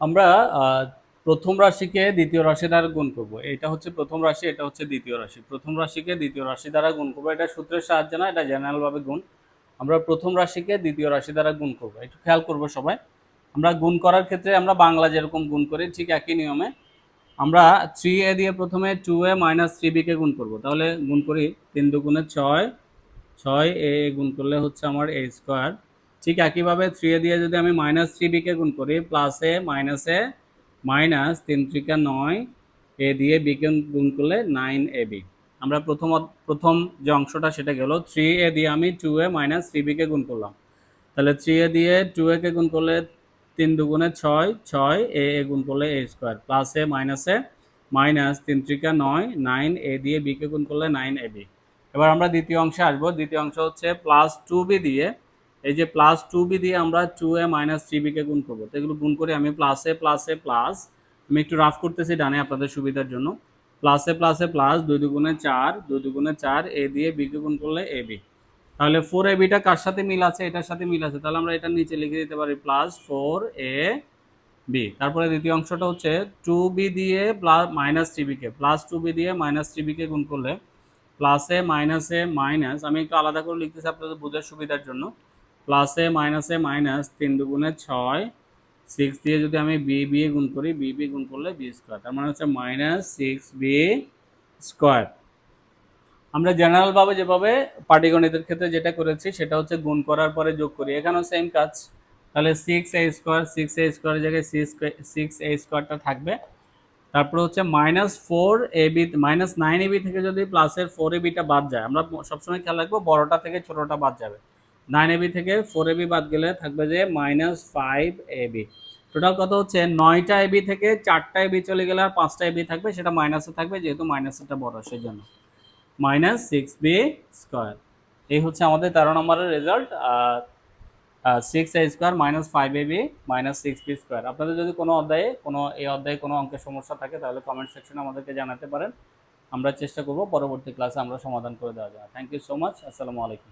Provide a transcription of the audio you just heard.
আমরা প্রথম রাশিকে দ্বিতীয় রাশি দ্বারা গুণ করব। এটা হচ্ছে প্রথম রাশি, এটা হচ্ছে দ্বিতীয় রাশি। প্রথম রাশিকে দ্বিতীয় রাশি দ্বারা গুণ করব। এটা সূত্রের সাহায্যে না, এটা জেনারেল ভাবে গুণ। আমরা প্রথম রাশিকে দ্বিতীয় রাশি দ্বারা গুণ করব। একটু খেয়াল করব সবাই। আমরা গুণ করার ক্ষেত্রে আমরা বাংলা যেরকম গুণ করি, ঠিক একই নিয়মে আমরা থ্রি এ দিয়ে প্রথমে টু এ মাইনাস থ্রি বিকে গুণ করব। তাহলে গুণ করি তিন দুগুণে ছয়। ছয় এ গুণ করলে হচ্ছে আমার এ স্কোয়ার ঠিক একইভাবে থ্রি এ দিয়ে যদি আমি মাইনাস থ্রি বিকে গুণ করি প্লাস মাইনাস মাইনাস তিন ত্রিকা নয় এ দিয়ে বিকে গুণ করলে নাইন এ বি আমরা প্রথম প্রথম যে অংশটা সেটা গেল থ্রি এ দিয়ে আমি টু এ মাইনাস থ্রি বিকে গুণ করলাম। তাহলে থ্রি এ দিয়ে টু এ কে গুণ করলে তিন দুগুণে ছয় ছয় এ এ গুণ করলে A square plus minus minus তিন ত্রিকা নয় নাইন এ দিয়ে বিকে গুণ করলে নাইন এ বি এবার আমরা দ্বিতীয় অংশে আসব, দ্বিতীয় অংশ হচ্ছে প্লাস টু বি দিয়ে এই যে প্লাস টু বি দিয়ে আমরা টু এ মাইনাস থ্রি বিকে গুণ করব। তো এগুলো গুণ করে আমি প্লাস প্লাস প্লাস আমি একটু রাফ করতেছি ডানে আপনাদের সুবিধার জন্য। প্লাস প্লাস প্লাস দুই দুগুণে চার, দুই দুগুণে চার এ দিয়ে বিকে গুণ করলে এ বি তাহলে ফোর এ বিটা কার সাথে মিল আছে? এটার সাথে মিল আছে। তাহলে আমরা এটা নিচে লিখে দিতে পারি প্লাস ফোর এ বি তারপরে দ্বিতীয় অংশটা হচ্ছে টু বি দিয়ে plus minus three B K plus two B দিয়ে মাইনাস থ্রি বিকে গুণ করলে প্লাসে মাইনাসে মাইনাস আমি একটু আলাদা করে লিখতেছি আপনাদের বোঝার সুবিধার জন্য। প্লাসে মাইনাসে মাইনাস তিন দুগুণে ছয় সিক্স দিয়ে যদি আমি বি বি গুণ করি বি বি গুণ করলে বি স্কোয়ার তার মানে হচ্ছে মাইনাস সিক্স বি স্কোয়ার আমরা জেনারেলভাবে যেভাবে পাটিগণিতের ক্ষেত্রে যেটা করেছি, সেটা হচ্ছে গুণ করার পরে যোগ করি। এখানেও সেম কাজ। তাহলে six A square six A স্কোয়ারের জায়গায় সিক্স এ স্কোয়ারটা থাকবে। তারপর হচ্ছে minus four A B minus nine AB থেকে যদি প্লাসের ফোর এবিটা বাদ যায়, আমরা সবসময় খেয়াল রাখব, বড়টা থেকে ছোটটা বাদ যাবে। নাইন এবি থেকে ফোর এবি বাদ গেলে থাকবে যে মাইনাস ফাইভ এবি টোটাল কত হচ্ছে? নয়টা এবি থেকে চারটা এবি চলে গেলে আর পাঁচটা এবি থাকবে, সেটা মাইনাসে থাকবে, যেহেতু মাইনাসেরটা বড় সেই জন্য মাইনাস সিক্স বি স্কোয়ার এই হচ্ছে আমাদের তেরো নম্বরের result six A square minus five A B minus six B square আপনাদের যদি কোনো অধ্যায়ে, কোনো, এই অধ্যায়ে কোনো অঙ্কের সমস্যা থাকে, তাহলে কমেন্ট সেকশনে আমাদেরকে জানাতে পারেন। আমরা চেষ্টা করব পরবর্তী ক্লাসে আমরা সমাধান করে দেওয়া যায় থ্যাংক ইউ সো মাচ আসসালামু আলাইকুম।